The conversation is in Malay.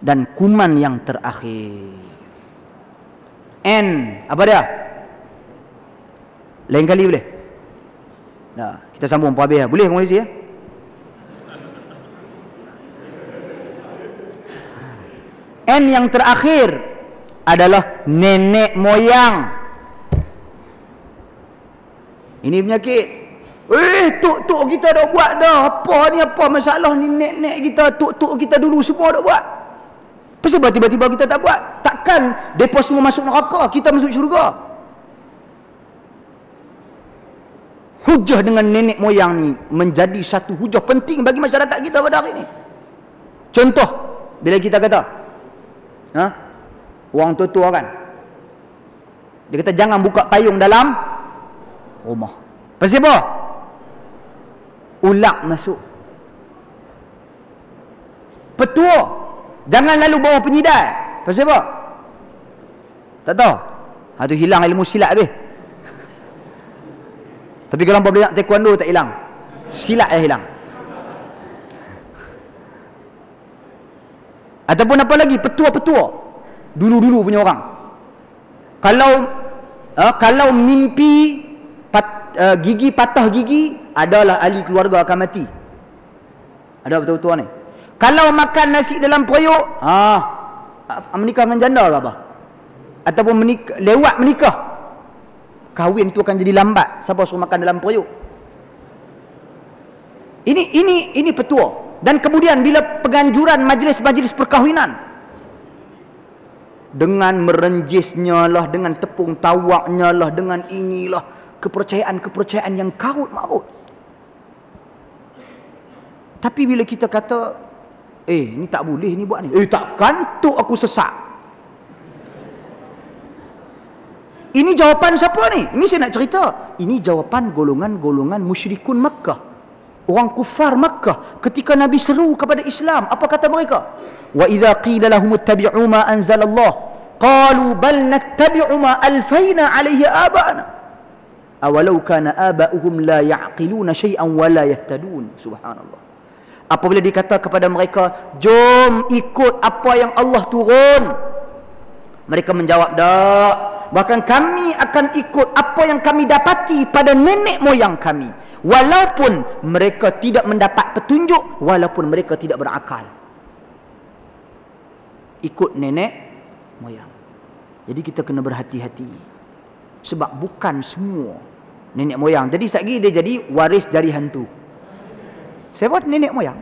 dan kuman yang terakhir. N apa dia? Lain kali boleh? Nah, kita sambung puan habis. Boleh mengulis ya? N yang terakhir adalah nenek moyang. Ini penyakit. Eh, tuk-tuk kita dah buat dah. Apa ni apa masalah ni nenek kita, tuk-tuk kita dulu semua dah buat. Kenapa tiba-tiba kita tak buat? Takkan mereka semua masuk neraka, kita masuk syurga? Hujah dengan nenek moyang ni menjadi satu hujah penting bagi masyarakat kita pada hari ini. Contoh, bila kita kata, ha? orang tua-tua kan, dia kata jangan buka payung dalam rumah. Pasal apa? Ulak masuk. Petua Jangan lalu bawa penyidai. Pasal apa? Tak tahu. Ha tu hilang ilmu silat habis. Tapi kalau hangpa belajar taekwondo tak hilang. Silat yang hilang. Ataupun apa lagi? Petua-petua. Dulu-dulu punya orang. Kalau uh, kalau mimpi pat, uh, gigi patah gigi adalah ahli keluarga akan mati. Ada betul-betul ni? Kalau makan nasi dalam periuk, ha, menikah dengan janda ke apa? Ataupun menikah, lewat menikah. Kahwin tu akan jadi lambat. Siapa suruh makan dalam periuk? Ini ini ini petua. Dan kemudian bila penganjuran majlis-majlis perkahwinan dengan merenjisnya lah, dengan tepung tawaknya lah, dengan inilah kepercayaan-kepercayaan yang karut marut. Tapi bila kita kata Eh, ni tak boleh ni buat ni. Eh, takkan tu aku sesak. Ini jawapan siapa ni? Ini saya nak cerita. Ini jawapan golongan-golongan musyrikun Makkah. Orang kufar Makkah ketika Nabi seru kepada Islam, apa kata mereka? Wa idza qila lahum ittabi'u ma anzalallah qalu bal nattabi'u ma alfayna alayhi aba'ana. Awalau kana aba'uhum la ya'qiluna shay'an wa la yahtadun. Subhanallah apabila dikata kepada mereka jom ikut apa yang Allah turun. Mereka menjawab tak. Bahkan kami akan ikut apa yang kami dapati pada nenek moyang kami. Walaupun mereka tidak mendapat petunjuk walaupun mereka tidak berakal. Ikut nenek moyang. Jadi kita kena berhati-hati. Sebab bukan semua nenek moyang. Jadi sekali dia jadi waris jari hantu Siapa nenek moyang?